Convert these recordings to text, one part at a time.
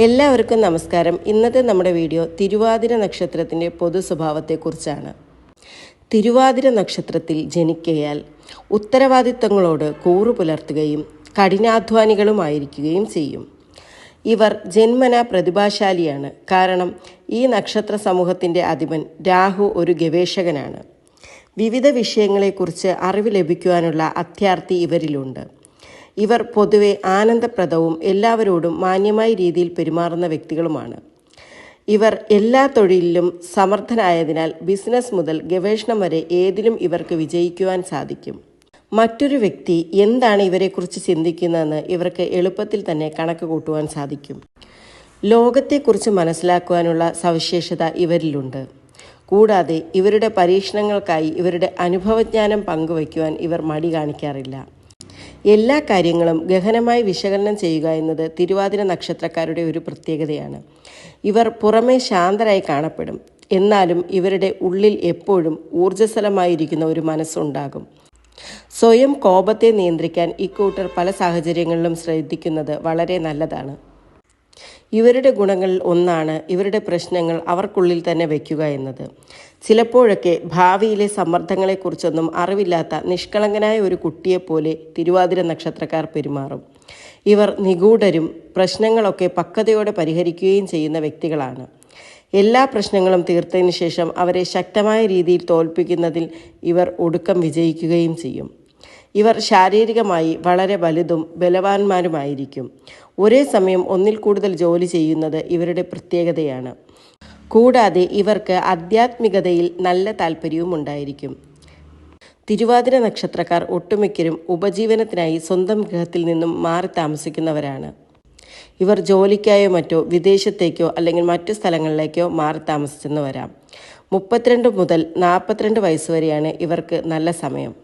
എല്ലാവർക്കും നമസ്കാരം. ഇന്നത്തെ നമ്മുടെ വീഡിയോ തിരുവാതിര നക്ഷത്രത്തിന്റെ പൊതു സ്വഭാവത്തെക്കുറിച്ചാണ്. തിരുവാതിര നക്ഷത്രത്തിൽ ജനിക്കയാൽ ഉത്തരവാദിത്തങ്ങളോട് കൂറു പുലർത്തുകയും കഠിനാധ്വാനികളുമായിരിക്കുകയും ചെയ്യും. ഇവർ ജന്മന പ്രതിഭാശാലിയാണ്. കാരണം ഈ നക്ഷത്ര സമൂഹത്തിന്റെ അധിപൻ രാഹു ഒരു ഗവേഷകനാണ്. വിവിധ വിഷയങ്ങളെക്കുറിച്ച് അറിവ് ലഭിക്കുവാനുള്ള അത്യാർത്ഥി ഇവരിലുണ്ട്. ഇവർ പൊതുവെ ആനന്ദപ്രദവും എല്ലാവരോടും മാന്യമായ രീതിയിൽ പെരുമാറുന്ന വ്യക്തികളുമാണ്. ഇവർ എല്ലാ തൊഴിലിലും സമർത്ഥനായതിനാൽ ബിസിനസ് മുതൽ ഗവേഷണം വരെ ഏതിലും ഇവർക്ക് വിജയിക്കുവാൻ സാധിക്കും. മറ്റൊരു വ്യക്തി എന്താണ് ഇവരെക്കുറിച്ച് ചിന്തിക്കുന്നതെന്ന് ഇവർക്ക് എളുപ്പത്തിൽ തന്നെ കണക്ക് കൂട്ടുവാൻ സാധിക്കും. ലോകത്തെക്കുറിച്ച് മനസ്സിലാക്കുവാനുള്ള സവിശേഷത ഇവരിലുണ്ട്. കൂടാതെ ഇവരുടെ പരീക്ഷണങ്ങൾക്കായി ഇവരുടെ അനുഭവജ്ഞാനം പങ്കുവയ്ക്കുവാൻ ഇവർ മടി കാണിക്കാറില്ല. എല്ലാ കാര്യങ്ങളും ഗഹനമായി വിശകലനം ചെയ്യുക എന്നത് തിരുവാതിര നക്ഷത്രക്കാരുടെ ഒരു പ്രത്യേകതയാണ്. ഇവർ പുറമേ ശാന്തരായി കാണപ്പെടും. എന്നാലും ഇവരുടെ ഉള്ളിൽ എപ്പോഴും ഊർജസ്വലമായിരിക്കുന്ന ഒരു മനസ്സുണ്ടാകും. സ്വയം കോപത്തെ നിയന്ത്രിക്കാൻ ഇക്കൂട്ടർ പല സാഹചര്യങ്ങളിലും ശ്രദ്ധിക്കുന്നത് വളരെ നല്ലതാണ്. ഇവരുടെ ഗുണങ്ങൾ ഒന്നാണ് ഇവരുടെ പ്രശ്നങ്ങൾ അവർക്കുള്ളിൽ തന്നെ വയ്ക്കുക എന്നത്. ചിലപ്പോഴൊക്കെ ഭാവിയിലെ സമ്മർദ്ദങ്ങളെക്കുറിച്ചൊന്നും അറിവില്ലാത്ത നിഷ്കളങ്കനായ ഒരു കുട്ടിയെപ്പോലെ തിരുവാതിര നക്ഷത്രക്കാർ പെരുമാറും. ഇവർ നിഗൂഢരും പ്രശ്നങ്ങളൊക്കെ പക്വതയോടെ പരിഹരിക്കുകയും ചെയ്യുന്ന വ്യക്തികളാണ്. എല്ലാ പ്രശ്നങ്ങളും തീർത്തതിന് ശേഷം അവരെ ശക്തമായ രീതിയിൽ തോൽപ്പിക്കുന്നതിൽ ഇവർ ഒടുക്കം വിജയിക്കുകയും ചെയ്യും. ഇവർ ശാരീരികമായി വളരെ വലുതും ബലവാന്മാരുമായിരിക്കും. ഒരേ സമയം ഒന്നിൽ കൂടുതൽ ജോലി ചെയ്യുന്നത് ഇവരുടെ പ്രത്യേകതയാണ്. കൂടാതെ ഇവർക്ക് ആധ്യാത്മികതയിൽ നല്ല താല്പര്യവും ഉണ്ടായിരിക്കും. തിരുവാതിര നക്ഷത്രക്കാർ ഒട്ടുമിക്കരും ഉപജീവനത്തിനായി സ്വന്തം ഗൃഹത്തിൽ നിന്നും മാറി താമസിക്കുന്നവരാണ്. ഇവർ ജോലിക്കായോ മറ്റോ വിദേശത്തേക്കോ അല്ലെങ്കിൽ മറ്റു സ്ഥലങ്ങളിലേക്കോ മാറി താമസിച്ചെന്ന് വരാം. മുപ്പത്തിരണ്ട് മുതൽ നാൽപ്പത്തിരണ്ട് വയസ്സ് വരെയാണ് ഇവർക്ക് നല്ല സമയം.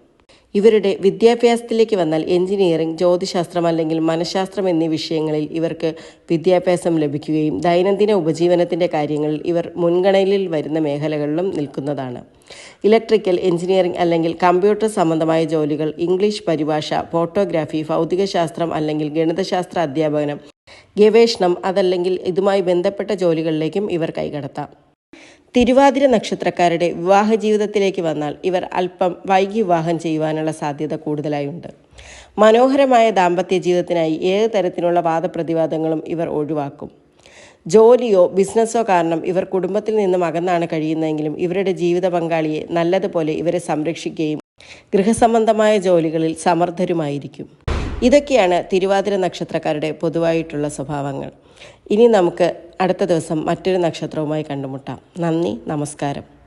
ഇവരുടെ വിദ്യാഭ്യാസത്തിലേക്ക് വന്നാൽ എഞ്ചിനീയറിംഗ് ജ്യോതിശാസ്ത്രം അല്ലെങ്കിൽ മനഃശാസ്ത്രം എന്നീ വിഷയങ്ങളിൽ ഇവർക്ക് വിദ്യാഭ്യാസം ലഭിക്കുകയും ദൈനംദിന ഉപജീവനത്തിന്റെ കാര്യങ്ങളിൽ ഇവർ മുൻഗണനയിൽ വരുന്ന മേഖലകളിലും നിൽക്കുന്നതാണ്. ഇലക്ട്രിക്കൽ എഞ്ചിനീയറിംഗ് അല്ലെങ്കിൽ കമ്പ്യൂട്ടർ സംബന്ധമായ ജോലികൾ ഇംഗ്ലീഷ് പരിഭാഷ ഫോട്ടോഗ്രാഫി ഭൗതികശാസ്ത്രം അല്ലെങ്കിൽ ഗണിതശാസ്ത്ര അധ്യാപനം ഗവേഷണം അതല്ലെങ്കിൽ ഇതുമായി ബന്ധപ്പെട്ട ജോലികളിലേക്കും ഇവർ കൈകടത്താം. തിരുവാതിര നക്ഷത്രക്കാരുടെ വിവാഹ ജീവിതത്തിലേക്ക് വന്നാൽ ഇവർ അല്പം വൈകി വിവാഹം ചെയ്യുവാനുള്ള സാധ്യത കൂടുതലായുണ്ട്. മനോഹരമായ ദാമ്പത്യ ജീവിതത്തിനായി ഏത് തരത്തിലുള്ള വാദപ്രതിവാദങ്ങളും ഇവർ ഒഴിവാക്കും. ജോലിയോ ബിസിനസ്സോ കാരണം ഇവർ കുടുംബത്തിൽ നിന്നും അകന്നാണ് കഴിയുന്നതെങ്കിലും ഇവരുടെ ജീവിത പങ്കാളിയെ നല്ലതുപോലെ ഇവരെ സംരക്ഷിക്കുകയും ഗൃഹസംബന്ധമായ ജോലികളിൽ സമർത്ഥരുമായിരിക്കും. ഇതൊക്കെയാണ് തിരുവാതിര നക്ഷത്രക്കാരുടെ പൊതുവായിട്ടുള്ള സ്വഭാവങ്ങൾ. ഇനി നമുക്ക് അടുത്ത ദിവസം മറ്റൊരു നക്ഷത്രവുമായി കണ്ടുമുട്ടാം. നന്ദി നമസ്കാരം.